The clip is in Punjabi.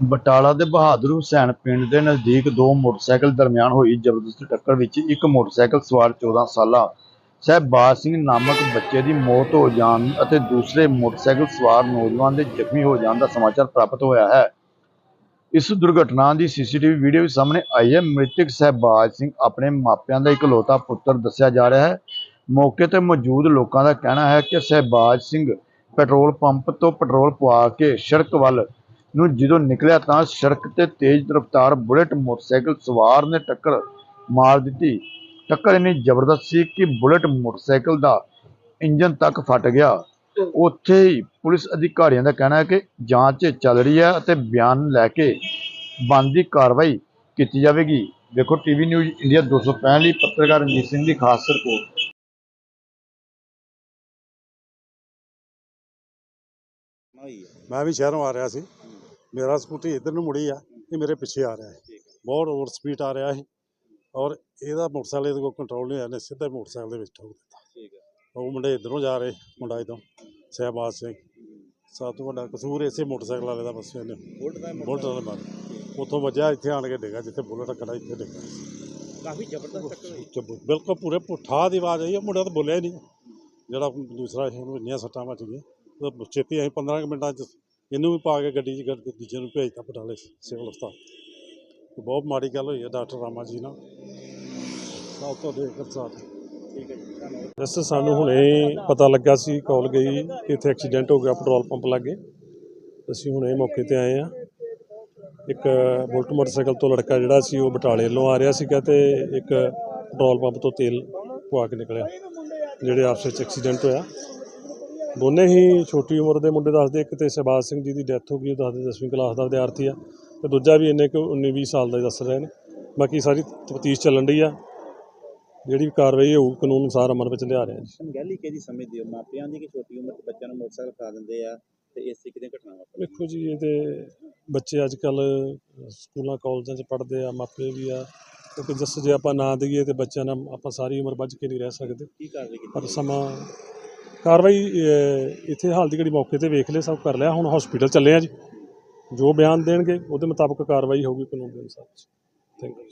ਬਟਾਲਾ ਦੇ ਬਹਾਦਰ ਹੁਸੈਨ ਪਿੰਡ ਦੇ ਨਜ਼ਦੀਕ ਦੋ ਮੋਟਰਸਾਈਕਲ ਦਰਮਿਆਨ ਹੋਈ ਜ਼ਬਰਦਸਤ ਟੱਕਰ ਵਿੱਚ ਇੱਕ ਮੋਟਰਸਾਈਕਲ ਸਵਾਰ 14 ਸਾਲਾ ਸਹਿਬਾਜ਼ ਸਿੰਘ ਨਾਮਕ ਬੱਚੇ ਦੀ ਮੌਤ ਹੋ ਜਾਣ ਅਤੇ ਦੂਸਰੇ ਮੋਟਰਸਾਈਕਲ ਸਵਾਰ ਨੌਜਵਾਨ ਦੇ ਜ਼ਖਮੀ ਹੋ ਜਾਣ ਦਾ ਸਮਾਚਾਰ ਪ੍ਰਾਪਤ ਹੋਇਆ ਹੈ। ਇਸ ਦੁਰਘਟਨਾ ਦੀ ਸੀਸੀਟੀਵੀ ਵੀਡੀਓ ਵੀ ਸਾਹਮਣੇ ਆਈ ਹੈ। ਮ੍ਰਿਤਕ ਸਹਿਬਾਜ਼ ਸਿੰਘ ਆਪਣੇ ਮਾਪਿਆਂ ਦਾ ਇਕਲੌਤਾ ਪੁੱਤਰ ਦੱਸਿਆ ਜਾ ਰਿਹਾ ਹੈ। ਮੌਕੇ ਤੇ ਮੌਜੂਦ ਲੋਕਾਂ ਦਾ ਕਹਿਣਾ ਹੈ ਕਿ ਸਹਿਬਾਜ਼ ਸਿੰਘ ਪੈਟਰੋਲ ਪੰਪ ਤੋਂ ਪੈਟਰੋਲ ਪਵਾ ਕੇ ਸੜਕ ਵੱਲ ਨੂੰ ਜਦੋਂ ਨਿਕਲਿਆ ਤਾਂ ਸੜਕ ਤੇ ਤੇਜ਼ ਰਫ਼ਤਾਰ ਬੁਲਟ ਮੋਟਰਸਾਈਕਲ ਸਵਾਰ ਨੇ ਟੱਕਰ ਮਾਰ ਦਿੱਤੀ। ਟੱਕਰ ਇੰਨੀ ਜ਼ਬਰਦਸਤ ਸੀ ਕਿ ਬੁਲਟ ਮੋਟਰਸਾਈਕਲ ਦਾ ਇੰਜਨ ਤੱਕ ਫਟ ਗਿਆ। ਉੱਥੇ ਹੀ ਪੁਲਿਸ ਅਧਿਕਾਰੀਆਂ ਦਾ ਕਹਿਣਾ ਹੈ ਕਿ ਜਾਂਚ ਚੱਲ ਰਹੀ ਹੈ ਅਤੇ ਬਿਆਨ ਲੈ ਕੇ ਬਣਦੀ ਕਾਰਵਾਈ ਕੀਤੀ ਜਾਵੇਗੀ। ਦੇਖੋ, ਟੀਵੀ ਨਿਊਜ਼ ਇੰਡੀਆ 265 ਲਈ ਪੱਤਰਕਾਰ ਰਣਜੀਤ ਸਿੰਘ ਦੀ ਖਾਸ ਰਿਪੋਰਟ। ਮੈਂ ਵੀ ਸ਼ਹਿਰੋਂ ਆ ਰਿਹਾ ਸੀ। ਮੇਰਾ ਸਕੂਟੀ ਇੱਧਰ ਨੂੰ ਮੁੜੀ ਆ ਇਹ ਮੇਰੇ ਪਿੱਛੇ ਆ ਰਿਹਾ ਹੈ। ਬਹੁਤ ਓਵਰ ਸਪੀਡ ਆ ਰਿਹਾ ਸੀ ਔਰ ਇਹਦਾ ਮੋਟਰਸਾਈਕਲ ਇਹਦੇ ਕੋਲ ਕੰਟਰੋਲ ਨਹੀਂ ਹੋਇਆ ਨੇ ਸਿੱਧਾ ਹੀ ਮੋਟਰਸਾਈਕਲ ਦੇ ਵਿੱਚ ਠੋਕ ਦਿੱਤਾ। ਠੀਕ ਹੈ। ਉਹ ਮੁੰਡੇ ਇੱਧਰੋਂ ਜਾ ਰਹੇ ਮੁੰਡਾ ਇੱਧਰੋਂ ਸਹਿਬਾਜ਼ ਸਿੰਘ। ਸਭ ਤੋਂ ਵੱਡਾ ਕਸੂਰ ਇਸੇ ਮੋਟਰਸਾਈਕਲ ਵਾਲੇ ਦਾ ਬਸ ਇਹਨੇ। ਬੁਲਟ ਦਾ ਮਾਰ। ਉੱਥੋਂ ਵੱਜਿਆ ਇੱਥੇ ਆਣ ਕੇ ਡਿੱਗਾ ਜਿੱਥੇ ਬੁਲਟ ਖੜਾ ਇੱਥੇ ਡਿੱਗਾ। ਕਾਫੀ ਜ਼ਬਰਦਸਤ ਟੱਕਰ ਹੋਈ ਬਿਲਕੁਲ ਪੂਰੇ ਪੁੱਠਾ ਦੀ ਆਵਾਜ਼ ਆਈ ਉਹ ਮੁੰਡਾ ਤਾਂ ਬੋਲਿਆ ਹੀ ਨਹੀਂ। ਜਿਹੜਾ ਦੂਸਰਾ ਸੀ ਉਹਨੂੰ ਇੰਨੀਆਂ ਸੱਟਾਂ ਵੱਜ ਗਈਆਂ ਉਹ ਛੇਤੀ ਅਸੀਂ 15 ਕੁ ਮਿੰਟਾਂ 'ਚ ਇਹਨੂੰ ਵੀ ਪਾ ਕੇ ਗੱਡੀ 'ਚ ਗੱਡ- ਦੂਜੇ ਨੂੰ ਭੇਜਤਾ ਬਟਾਲੇ ਸਿਵਲ ਹਸਪਤਾਲ। ਬਹੁਤ ਮਾੜੀ ਗੱਲ ਹੋਈ ਹੈ ਡਾਕਟਰ ਰਾਮਾ ਜੀ ਨਾਲ। ਸਭ ਤੋਂ ਦੇਖ ਸਾਥ। ਠੀਕ ਹੈ ਜੀ ਸਾਨੂੰ ਹੁਣੇ ਪਤਾ ਲੱਗਾ ਸੀ ਕਾਲ ਗਈ ਕਿ ਇੱਥੇ ਐਕਸੀਡੈਂਟ ਹੋ ਗਿਆ ਪੈਟਰੋਲ ਪੰਪ ਲਾਗੇ। ਅਸੀਂ ਹੁਣੇ ਮੌਕੇ ਤੇ ਆਏ ਆ ਇੱਕ ਬੁਲਟ ਮੋਟਰਸਾਈਕਲ ਤੋਂ ਲੜਕਾ ਜਿਹੜਾ ਸੀ ਉਹ ਬਟਾਲੇ ਵੱਲੋਂ ਆ ਰਿਹਾ ਸੀਗਾ ਤੇ ਇੱਕ ਪੈਟਰੋਲ ਪੰਪ ਤੋਂ ਤੇਲ ਪਵਾ ਕੇ ਨਿਕਲਿਆ ਜਿਹੜੇ ਆਪਸ ਵਿੱਚ ਐਕਸੀਡੈਂਟ ਹੋਇਆ। ਦੋਨੇ ਹੀ ਛੋਟੀ ਉਮਰ ਦੇ ਮੁੰਡੇ ਦੱਸਦੇ ਇੱਕ ਤੇ ਸ਼ਹਿਬਾਜ਼ ਸਿੰਘ ਜੀ ਦੀ ਡੈਥ ਹੋ ਗਈ ਉਹ ਦੱਸਦੇ 10ਵੀਂ ਕਲਾਸ ਦਾ ਵਿਦਿਆਰਥੀ ਆ ਤੇ ਦੂਜਾ ਵੀ ਇੰਨੇ ਕੁ 19 20 ਸਾਲ ਦਾ ਦੱਸ ਰਹੇ ਨੇ। ਬਾਕੀ ਸਾਰੀ ਤਫਤੀਸ਼ ਚੱਲਣ ਰਹੀ ਆ ਜਿਹੜੀ ਵੀ ਕਾਰਵਾਈ ਹੋਊ ਕਾਨੂੰਨ ਅਨੁਸਾਰ ਅਮਲ ਵਿੱਚ ਲਿਆ ਰਹੇ ਹਾਂ ਜੀ ਕਿਹਦੀ ਸਮਝਦੇ ਹੋ? ਮਾਪਿਆਂ ਦੀ ਕਿ ਛੋਟੀ ਉਮਰ 'ਚ ਬੱਚਿਆਂ ਨੂੰ ਮੋਟਰਸਾਈਕਲ ਖਾ ਦਿੰਦੇ ਆ ਤੇ ਇਸ ਤਰੀਕੇ ਦੀਆਂ ਘਟਨਾਵਾਂ? ਵੇਖੋ ਜੀ ਇਹ ਤੇ ਬੱਚੇ ਅੱਜ ਕੱਲ ਸਕੂਲਾਂ ਕਾਲਜਾਂ 'ਚ ਪੜ੍ਹਦੇ ਆ ਮਾਪੇ ਵੀ ਆ ਕਿਉਂਕਿ ਜਿਸ ਜੇ ਆਪਾਂ ਨਾ ਦਈਏ ਤੇ ਬੱਚਿਆਂ ਨਾਲ ਆਪਾਂ ਸਾਰੀ ਉਮਰ ਬੱਝ ਕੇ ਨਹੀਂ ਰਹਿ ਸਕਦੇ। ਪਰ ਸਮਾਂ ਕਾਰਵਾਈ ਅਹ, ਇੱਥੇ ਹਾਲ ਦੀ ਘੜੀ ਮੌਕੇ ਤੇ ਵੇਖ ਲਿਆ ਸਭ ਕਰ ਲਿਆ ਹੁਣ ਹਸਪੀਟਲ ਚੱਲੇ ਆ ਜੀ। ਜੋ ਬਿਆਨ ਦੇਣਗੇ ਉਹਦੇ ਮੁਤਾਬਕ ਕਾਰਵਾਈ ਹੋਊਗੀ ਕਾਨੂੰਨ ਦੇ ਅਨੁਸਾਰ। Thank you